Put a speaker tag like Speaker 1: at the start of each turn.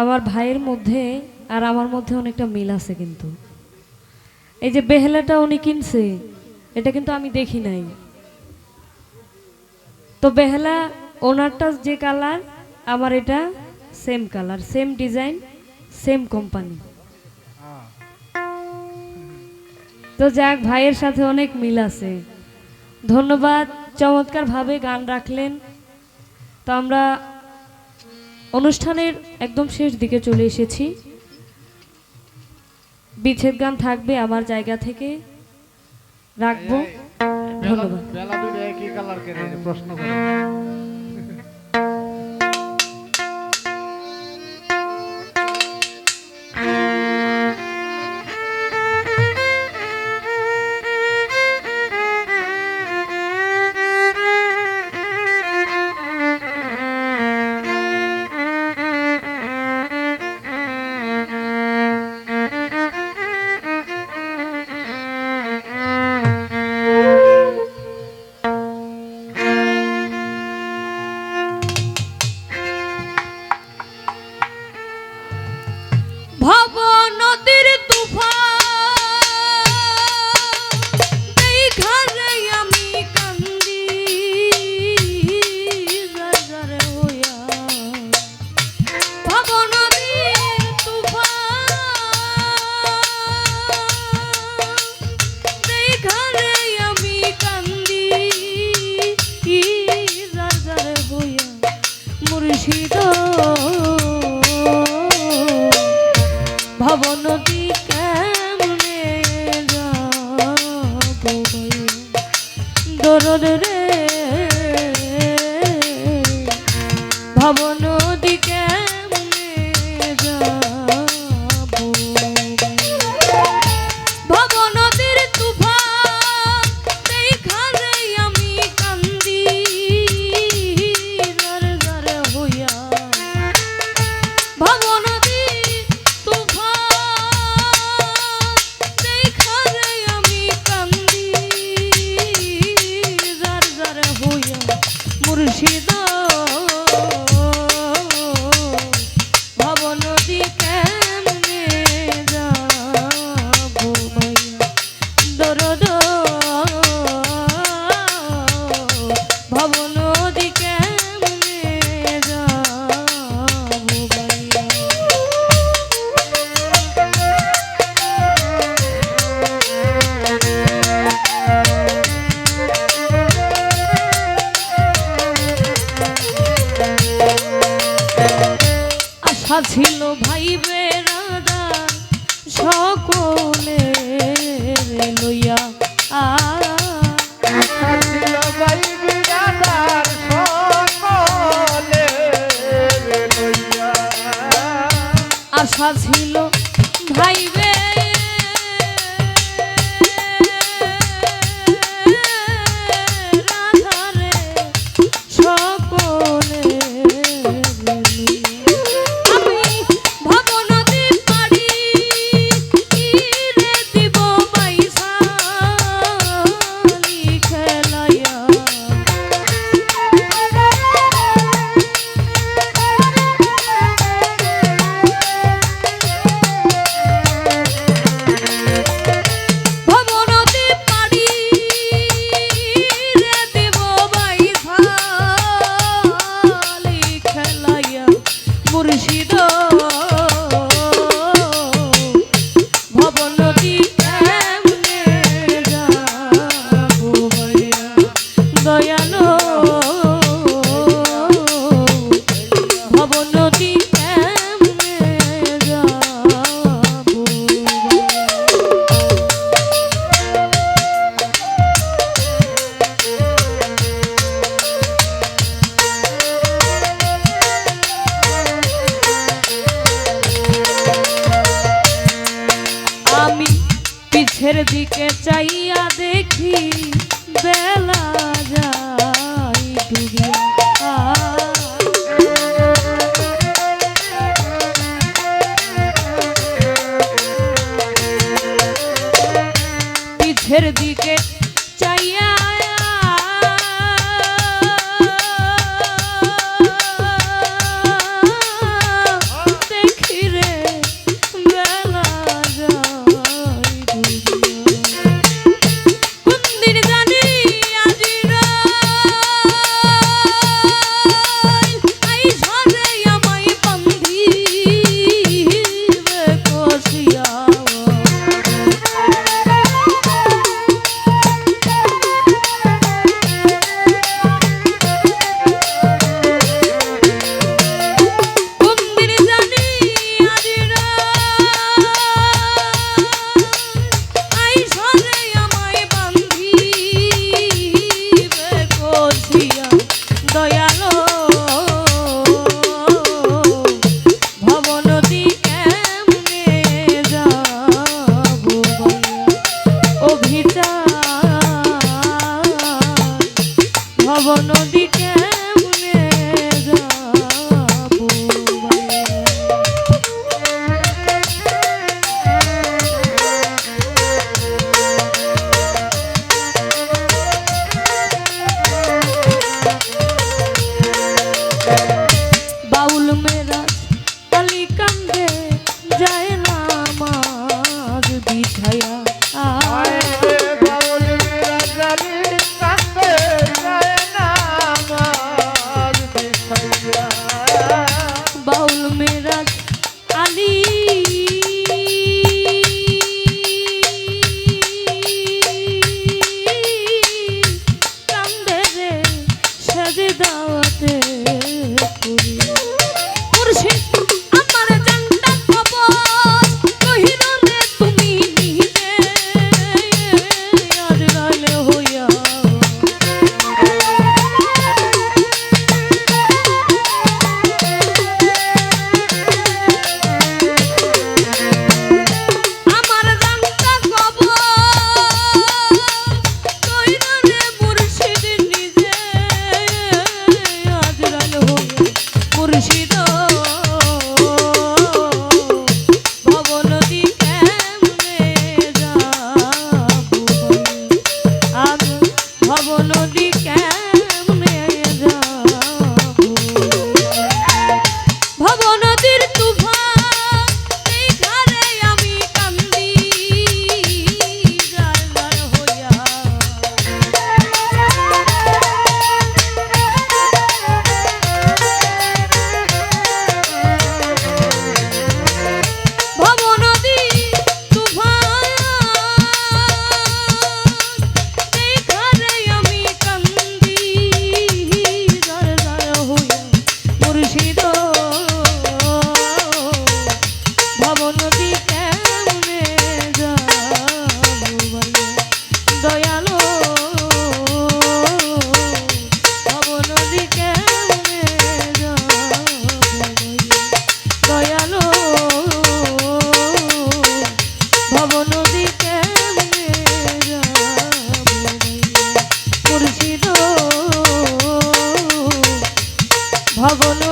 Speaker 1: আমার ভাইয়ের মধ্যে আর আমার মধ্যে অনেকটা মিল আছে কিন্তু। এই যে বেহেলাটা উনি কিনছে, এটা কিন্তু আমি দেখি নাই। তো বেহেলা ওনারটা যে কালার, আমার এটা same colour, same design, same company. তো যাক, ভাইয়ের সাথে অনেক মিল আছে। ধন্যবাদ, চমৎকারভাবে গান রাখলেন। তো আমরা অনুষ্ঠানের একদম শেষ দিকে চলে এসেছি বিচ্ছেদ গান থাকবে আমার জায়গা থেকে রাখব ধন্যবাদ
Speaker 2: প্রশ্ন
Speaker 1: যাব মুর্শিদ আশা ছিল ভাই বেড়াদার সকলে লইয়া আশা ছিল ভাই বে দিকে চাইয়া দেখি বেলা যাই ডুবিয়া। পিছের দিকে চাইয়া estoy a jabones.